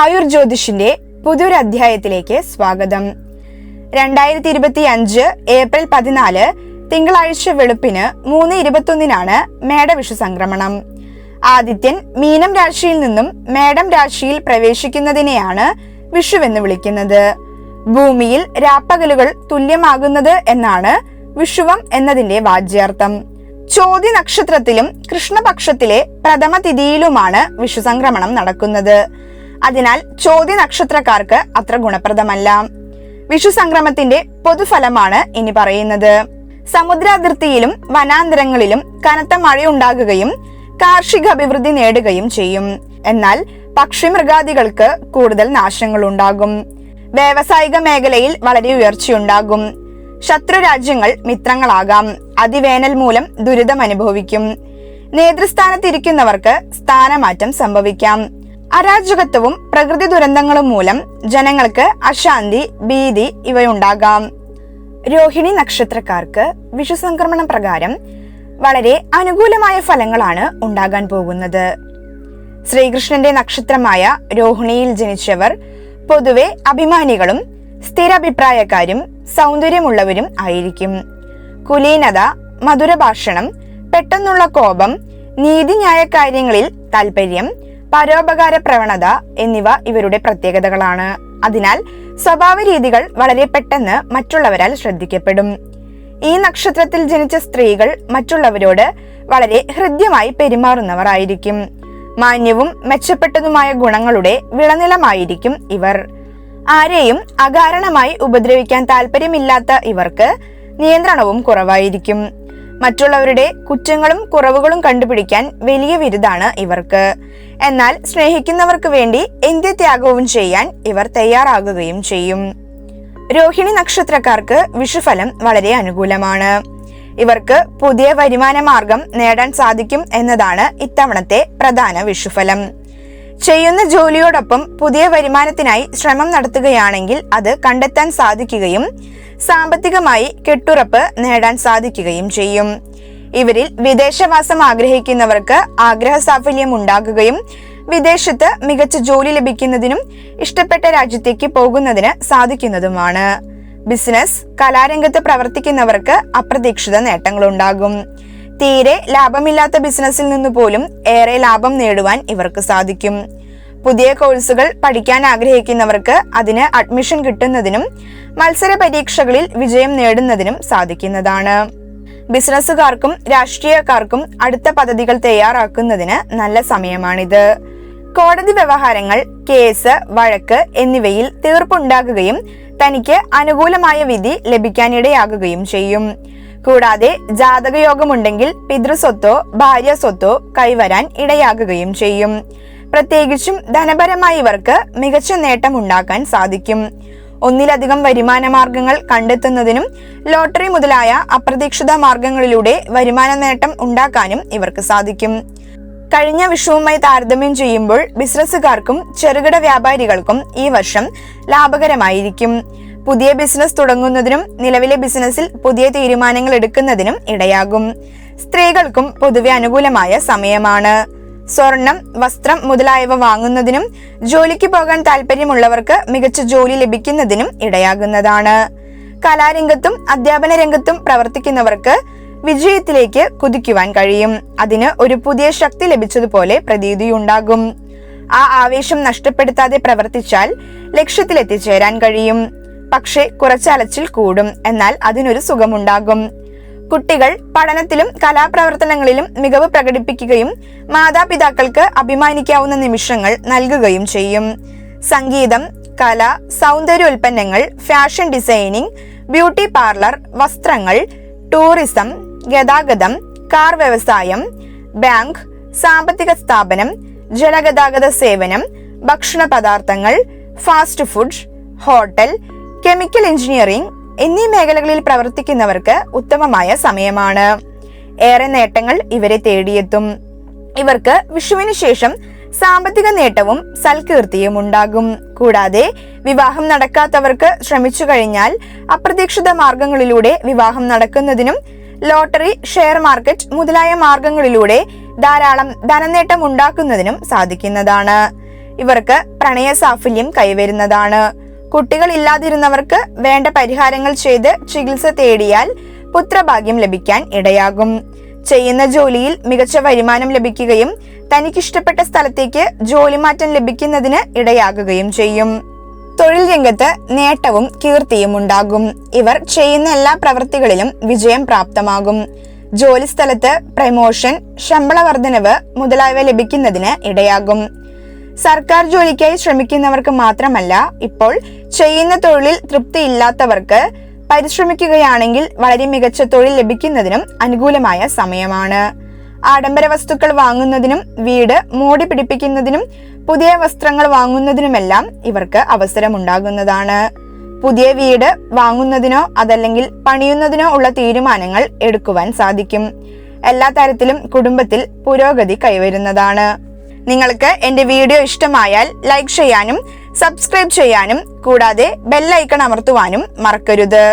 ആയുർ ജ്യോതിഷിന്റെ പുതിയൊരു അധ്യായത്തിലേക്ക് സ്വാഗതം. രണ്ടായിരത്തി ഇരുപത്തി അഞ്ച് ഏപ്രിൽ പതിനാല് തിങ്കളാഴ്ച വെളുപ്പിന് മൂന്ന് ഇരുപത്തൊന്നിനാണ് മേടവിഷു സംക്രമണം. ആദിത്യൻ മീനം രാശിയിൽ നിന്നും മേടം രാശിയിൽ പ്രവേശിക്കുന്നതിനെയാണ് വിഷുവെന്ന് വിളിക്കുന്നത്. ഭൂമിയിൽ രാപ്പകലുകൾ തുല്യമാകുന്നത് എന്നാണ് വിഷുവം എന്നതിന്റെ വാജ്യാർത്ഥം. ചോതി നക്ഷത്രത്തിലും കൃഷ്ണപക്ഷത്തിലെ പ്രഥമ തിഥിയിലുമാണ് വിഷു സംക്രമണം നടക്കുന്നത്. അതിനാൽ ചോദ്യ നക്ഷത്രക്കാർക്ക് അത്ര ഗുണപ്രദമല്ല. വിഷു സംക്രമത്തിന്റെ പൊതുഫലമാണ് ഇനി പറയുന്നത്. സമുദ്രാതിർത്തിയിലും വനാന്തരങ്ങളിലും കനത്ത മഴയുണ്ടാകുകയും കാർഷിക അഭിവൃദ്ധി നേടുകയും ചെയ്യും. എന്നാൽ പക്ഷിമൃഗാദികൾക്ക് കൂടുതൽ നാശങ്ങളുണ്ടാകും. വ്യാവസായിക മേഖലയിൽ വളരെ ഉയർച്ചയുണ്ടാകും. ശത്രു രാജ്യങ്ങൾ മിത്രങ്ങളാകാം. അതിവേനൽ മൂലം ദുരിതം അനുഭവിക്കും നേതൃസ്ഥാനത്തിരിക്കുന്നവർക്ക് സ്ഥാനമാറ്റം സംഭവിക്കാം. അരാജകത്വവും പ്രകൃതി ദുരന്തങ്ങളും മൂലം ജനങ്ങൾക്ക് അശാന്തി ഭീതി ഇവയുണ്ടാകാം. രോഹിണി നക്ഷത്രക്കാർക്ക് വിഷുസംക്രമണം പ്രകാരം വളരെ അനുകൂലമായ ഫലങ്ങളാണ് ഉണ്ടാകാൻ പോകുന്നത്. ശ്രീകൃഷ്ണന്റെ നക്ഷത്രമായ രോഹിണിയിൽ ജനിച്ചവർ പൊതുവെ അഭിമാനികളും സ്ഥിരാഭിപ്രായക്കാരും സൗന്ദര്യമുള്ളവരും ആയിരിക്കും. കുലീനത മധുരഭാഷണം പെട്ടെന്നുള്ള കോപം നീതിന്യായ കാര്യങ്ങളിൽ താല്പര്യം പരോപകാര പ്രവണത എന്നിവ ഇവരുടെ പ്രത്യേകതകളാണ്. അതിനാൽ സ്വഭാവ രീതികൾ വളരെ പെട്ടെന്ന് മറ്റുള്ളവരാൽ ശ്രദ്ധിക്കപ്പെടും. ഈ നക്ഷത്രത്തിൽ ജനിച്ച സ്ത്രീകൾ മറ്റുള്ളവരോട് വളരെ ഹൃദ്യമായി പെരുമാറുന്നവർ ആയിരിക്കും മാന്യവും മെച്ചപ്പെട്ടതുമായ ഗുണങ്ങളുടെ വിളനിലമായിരിക്കും ഇവർ. ആരെയും അകാരണമായി ഉപദ്രവിക്കാൻ താല്പര്യമില്ലാത്ത ഇവർക്ക് നിയന്ത്രണവും കുറവായിരിക്കും. മറ്റുള്ളവരുടെ കുറ്റങ്ങളും കുറവുകളും കണ്ടുപിടിക്കാൻ വലിയ വിരുദാണ് ഇവർക്ക്. എന്നാൽ സ്നേഹിക്കുന്നവർക്ക് വേണ്ടി എന്ത് ത്യാഗവും ചെയ്യാൻ ഇവർ തയ്യാറാകുകയും ചെയ്യും. രോഹിണി നക്ഷത്രക്കാർക്ക് വിഷുഫലം വളരെ അനുകൂലമാണ്. ഇവർക്ക് പുതിയ വരുമാന മാർഗം നേടാൻ സാധിക്കും എന്നതാണ് ഇത്തവണത്തെ പ്രധാന വിഷുഫലം. ചെയ്യുന്ന ജോലിയോടൊപ്പം പുതിയ വരുമാനത്തിനായി ശ്രമം നടത്തുകയാണെങ്കിൽ അത് കണ്ടെത്താൻ സാധിക്കുകയും സാമ്പത്തികമായി കെട്ടുറപ്പ് നേടാൻ സാധിക്കുകയും ചെയ്യും. ഇവരിൽ വിദേശവാസം ആഗ്രഹിക്കുന്നവർക്ക് ആഗ്രഹ സാഫല്യം ഉണ്ടാകുകയും വിദേശത്ത് മികച്ച ജോലി ലഭിക്കുന്നതിനും ഇഷ്ടപ്പെട്ട രാജ്യത്തേക്ക് പോകുന്നതിന് സാധിക്കുന്നതുമാണ്. ബിസിനസ് കലാരംഗത്ത് പ്രവർത്തിക്കുന്നവർക്ക് അപ്രതീക്ഷിത നേട്ടങ്ങളുണ്ടാകും. തീരെ ലാഭമില്ലാത്ത ബിസിനസ്സിൽ നിന്ന് പോലും ഏറെ ലാഭം നേടുവാൻ ഇവർക്ക് സാധിക്കും. പുതിയ കോഴ്സുകൾ പഠിക്കാൻ ആഗ്രഹിക്കുന്നവർക്ക് അതിന് അഡ്മിഷൻ കിട്ടുന്നതിനും മത്സര പരീക്ഷകളിൽ വിജയം നേടുന്നതിനും സാധിക്കുന്നതാണ്. ബിസിനസ്സുകാർക്കും രാഷ്ട്രീയക്കാർക്കും അടുത്ത പദ്ധതികൾ തയ്യാറാക്കുന്നതിന് നല്ല സമയമാണിത്. കോടതി വ്യവഹാരങ്ങൾ കേസ് വഴക്ക് എന്നിവയിൽ തീർപ്പുണ്ടാകുകയും തനിക്ക് അനുകൂലമായ വിധി ലഭിക്കാനിടയാകുകയും ചെയ്യും. കൂടാതെ ജാതകയോഗമുണ്ടെങ്കിൽ പിതൃസ്വത്തോ ഭാര്യ സ്വത്തോ കൈവരാൻ ഇടയാകുകയും ചെയ്യും. പ്രത്യേകിച്ചും ധനപരമായി ഇവർക്ക് മികച്ച നേട്ടം ഉണ്ടാക്കാൻ സാധിക്കും. ഒന്നിലധികം വരുമാന മാർഗങ്ങൾ കണ്ടെത്തുന്നതിനും ലോട്ടറി മുതലായ അപ്രതീക്ഷിത മാർഗങ്ങളിലൂടെ വരുമാന നേട്ടം ഉണ്ടാക്കാനും ഇവർക്ക് സാധിക്കും. കഴിഞ്ഞ വിഷുവുമായി താരതമ്യം ചെയ്യുമ്പോൾ ബിസിനസ്സുകാർക്കും ചെറുകിട വ്യാപാരികൾക്കും ഈ വർഷം ലാഭകരമായിരിക്കും. പുതിയ ബിസിനസ് തുടങ്ങുന്നതിനും നിലവിലെ ബിസിനസ്സിൽ പുതിയ തീരുമാനങ്ങൾ എടുക്കുന്നതിനും ഇടയാകും. സ്ത്രീകൾക്കും പൊതുവെ അനുകൂലമായ സമയമാണ്. സ്വർണം വസ്ത്രം മുതലായവ വാങ്ങുന്നതിനും ജോലിക്ക് പോകാൻ താല്പര്യമുള്ളവർക്ക് മികച്ച ജോലി ലഭിക്കുന്നതിനും ഇടയാകുന്നതാണ്. കലാരംഗത്തും അധ്യാപന രംഗത്തും പ്രവർത്തിക്കുന്നവർക്ക് വിജയത്തിലേക്ക് കുതിക്കുവാൻ കഴിയും. അതിന് ഒരു പുതിയ ശക്തി ലഭിച്ചതുപോലെ പ്രതീതിയുണ്ടാകും. ആ ആവേശം നഷ്ടപ്പെടുത്താതെ പ്രവർത്തിച്ചാൽ ലക്ഷ്യത്തിലെത്തിച്ചേരാൻ കഴിയും. പക്ഷേ കുറച്ച് അലച്ചിൽ കൂടും എന്നാൽ അതിനൊരു സുഖമുണ്ടാകും. കുട്ടികൾ പഠനത്തിലും കലാപ്രവർത്തനങ്ങളിലും മികവ് പ്രകടിപ്പിക്കുകയും മാതാപിതാക്കൾക്ക് അഭിമാനിക്കാവുന്ന നിമിഷങ്ങൾ നൽകുകയും ചെയ്യും. സംഗീതം കല സൗന്ദര്യോൽപ്പന്നങ്ങൾ ഫാഷൻ ഡിസൈനിങ് ബ്യൂട്ടി പാർലർ വസ്ത്രങ്ങൾ ടൂറിസം ഗതാഗതം കാർ വ്യവസായം ബാങ്ക് സാമ്പത്തിക സ്ഥാപനം ജലഗതാഗത സേവനം ഭക്ഷണ പദാർത്ഥങ്ങൾ fast food hotel chemical engineering എന്നീ മേഖലകളിൽ പ്രവർത്തിക്കുന്നവർക്ക് ഉത്തമമായ സമയമാണ്. ഏറെ നേട്ടങ്ങൾ ഇവരെ തേടിയെത്തും. ഇവർക്ക് വിഷുവിന് ശേഷം സാമ്പത്തിക നേട്ടവും സൽകീർത്തിയും ഉണ്ടാകും. കൂടാതെ വിവാഹം നടക്കാത്തവർക്ക് ശ്രമിച്ചു കഴിഞ്ഞാൽ അപ്രതീക്ഷിത മാർഗങ്ങളിലൂടെ വിവാഹം നടക്കുന്നതിനും ലോട്ടറി ഷെയർ മാർക്കറ്റ് മുതലായ മാർഗങ്ങളിലൂടെ ധാരാളം ധനനേട്ടം ഉണ്ടാക്കുന്നതിനും സാധിക്കുന്നതാണ്. ഇവർക്ക് പ്രണയ സാഫല്യം കൈവരുന്നതാണ്. കുട്ടികൾ ഇല്ലാതിരുന്നവർക്ക് വേണ്ട പരിഹാരങ്ങൾ ചെയ്ത് ചികിത്സ തേടിയാൽ പുത്രഭാഗ്യം ലഭിക്കാൻ ഇടയാകും. ചെയ്യുന്ന ജോലിയിൽ മികച്ച വരുമാനം ലഭിക്കുകയും തനിക്കിഷ്ടപ്പെട്ട സ്ഥലത്തേക്ക് ജോലിമാറ്റം ലഭിക്കുന്നതിന് ഇടയാകുകയും ചെയ്യും. തൊഴിൽ രംഗത്ത് നേട്ടവും കീർത്തിയും ഉണ്ടാകും. ഇവർ ചെയ്യുന്ന എല്ലാ പ്രവൃത്തികളിലും വിജയം പ്രാപ്തമാകും. ജോലിസ്ഥലത്ത് പ്രമോഷൻ ശമ്പള വർധനവ് മുതലായവ ലഭിക്കുന്നതിന് ഇടയാകും. സർക്കാർ ജോലിക്കായി ശ്രമിക്കുന്നവർക്ക് മാത്രമല്ല ഇപ്പോൾ ചെയ്യുന്ന തൊഴിലിൽ തൃപ്തിയില്ലാത്തവർക്ക് പരിശ്രമിക്കുകയാണെങ്കിൽ വളരെ മികച്ച തൊഴിൽ ലഭിക്കുന്നതിനും അനുകൂലമായ സമയമാണ്. ആഡംബര വസ്തുക്കൾ വാങ്ങുന്നതിനും വീട് മോടി പിടിപ്പിക്കുന്നതിനും പുതിയ വസ്ത്രങ്ങൾ വാങ്ങുന്നതിനുമെല്ലാം ഇവർക്ക് അവസരമുണ്ടാകുന്നതാണ്. പുതിയ വീട് വാങ്ങുന്നതിനോ അതല്ലെങ്കിൽ പണിയുന്നതിനോ ഉള്ള തീരുമാനങ്ങൾ എടുക്കുവാൻ സാധിക്കും. എല്ലാ തരത്തിലും കുടുംബത്തിൽ പുരോഗതി കൈവരുന്നതാണ്. നിങ്ങൾക്ക് എന്റെ വീഡിയോ ഇഷ്ടമായാൽ ലൈക്ക് ചെയ്യാനും സബ്സ്ക്രൈബ് ചെയ്യാനും കൂടാതെ ബെല്ലൈക്കൺ അമർത്തുവാനും മറക്കരുത്.